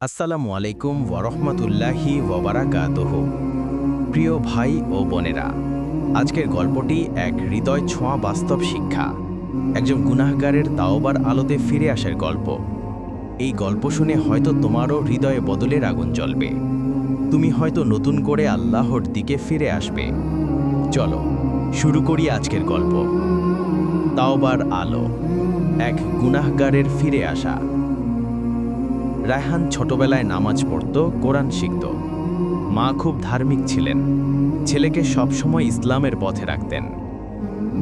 আসসালামু আলাইকুম ওরহমতুল্লাহি ওবরাকাতহ প্রিয় ভাই ও বোনেরা, আজকের গল্পটি এক হৃদয় ছোঁয়া বাস্তব শিক্ষা, একজন গুনাহগারের তাওবার আলোতে ফিরে আসার গল্প। এই গল্প শুনে হয়তো তোমারও হৃদয়ে বদলের আগুন জ্বলবে। তুমি হয়তো নতুন করে আল্লাহর দিকে ফিরে আসবে। চলো, শুরু করি আজকের গল্প। তাওবার আলো, এক গুনাহগারের ফিরে আসা। রায়হান ছোটবেলায় নামাজ পড়ত, কোরআন শিখত। মা খুব ধার্মিক ছিলেন। ছেলেকে সবসময় ইসলামের পথে রাখতেন।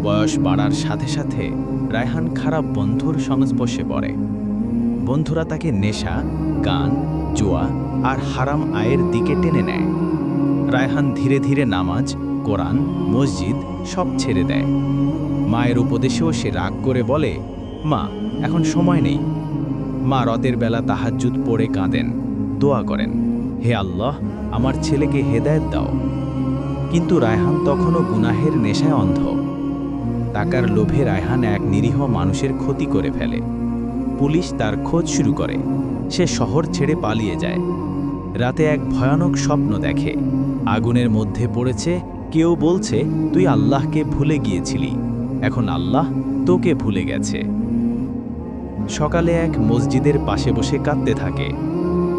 বয়স বাড়ার সাথে সাথে রায়হান খারাপ বন্ধুর সংস্পর্শে পড়ে। বন্ধুরা তাকে নেশা, গান, জুয়া আর হারাম আয়ের দিকে টেনে নেয়। রায়হান ধীরে ধীরে নামাজ, কোরআন, মসজিদ সব ছেড়ে দেয়। মায়ের উপদেশেও সে রাগ করে বলে, মা, এখন সময় নেই। মা রতের বেলা তাহাজ্জুদ পড়ে কাঁদেন, দোয়া করেন, হে আল্লাহ, আমার ছেলেকে হেদায়েত দাও। কিন্তু রায়হান তখনও গুনাহের নেশায় অন্ধ। টাকার লোভে রায়হান এক নিরীহ মানুষের ক্ষতি করে ফেলে। পুলিশ তার খোঁজ শুরু করে। সে শহর ছেড়ে পালিয়ে যায়। রাতে এক ভয়ানক স্বপ্ন দেখে। আগুনের মধ্যে পড়েছে, কেউ বলছে, তুই আল্লাহকে ভুলে গিয়েছিলি। এখন আল্লাহ তোকে ভুলে গেছে। সকালে এক মসজিদের পাশে বসে কাঁদতে থাকে।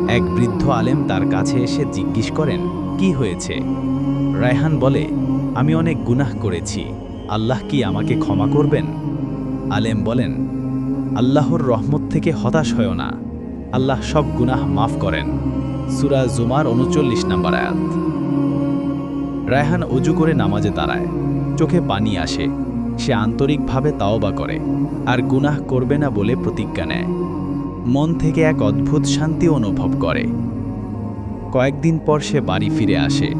এক বৃদ্ধ আলেম তার কাছে এসে জিজ্ঞেস করেন, কি হয়েছে? রায়হান বলে, আমি অনেক গুনাহ করেছি। আল্লাহ কি আমাকে ক্ষমা করবেন? আলেম বলেন, আল্লাহর রহমত থেকে হতাশ হয় না। আল্লাহ সব গুনাহ মাফ করেন। সুরা জুমার উনচল্লিশ নম্বর আয়াত। রায়হান অজু করে নামাজে দাঁড়ায়। চোখে পানি আসে। সে আন্তরিকভাবে তাওবা করে আর গুনাহ করবে না বলে প্রতিজ্ঞা নেয়। মন থেকে এক অদ্ভুত শান্তি অনুভব করে। কয়েকদিন পর সে বাড়ি ফিরে আসে।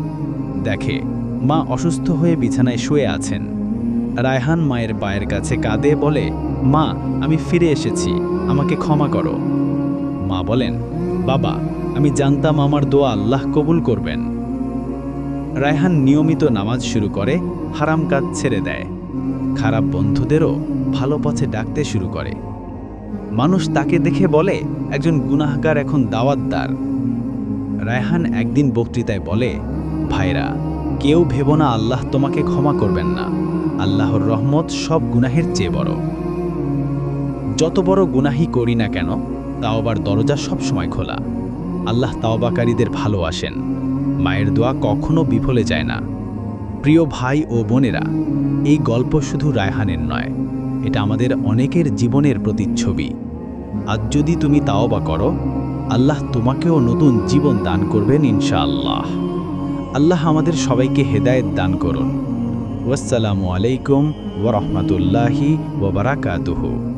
দেখে মা অসুস্থ হয়ে বিছানায় শুয়ে আছেন। রায়হান মায়ের পায়ের কাছে কাঁদে বলে, মা, আমি ফিরে এসেছি, আমাকে ক্ষমা করো। মা বলেন, বাবা, আমি জানতাম আমার দোয়া আল্লাহ কবুল করবেন। রায়হান নিয়মিত নামাজ শুরু করে হারাম কাজ ছেড়ে দেয়। খারাপ বন্ধুদেরও ভালো পথে ডাকতে শুরু করে। মানুষ তাকে দেখে বলে, একজন গুনাহগার এখন দাওয়াতদার। রায়হান একদিন বক্তৃতায় বলে, ভাইরা, কেউ ভেব না আল্লাহ তোমাকে ক্ষমা করবেন না। আল্লাহর রহমত সব গুনাহের চেয়ে বড়। যত বড় গুনাহি করি না কেন, তাওবার দরজা সব সময় খোলা। আল্লাহ তাওবাকারীদের ভালোবাসেন। মায়ের দোয়া কখনো বিফলে যায় না। প্রিয় ভাই ও বোনেরা, এই গল্প শুধু রায়হানের নয়, এটা আমাদের অনেকের জীবনের প্রতিচ্ছবি। আজ যদি তুমি তাওবা করো, আল্লাহ তোমাকেও নতুন জীবন দান করবেন ইনশাআল্লাহ। আল্লাহ আমাদের সবাইকে হেদায়েত দান করুন। ওয়াসসালামু আলাইকুম ওরহমতুল্লাহি ওবরাকাতুহু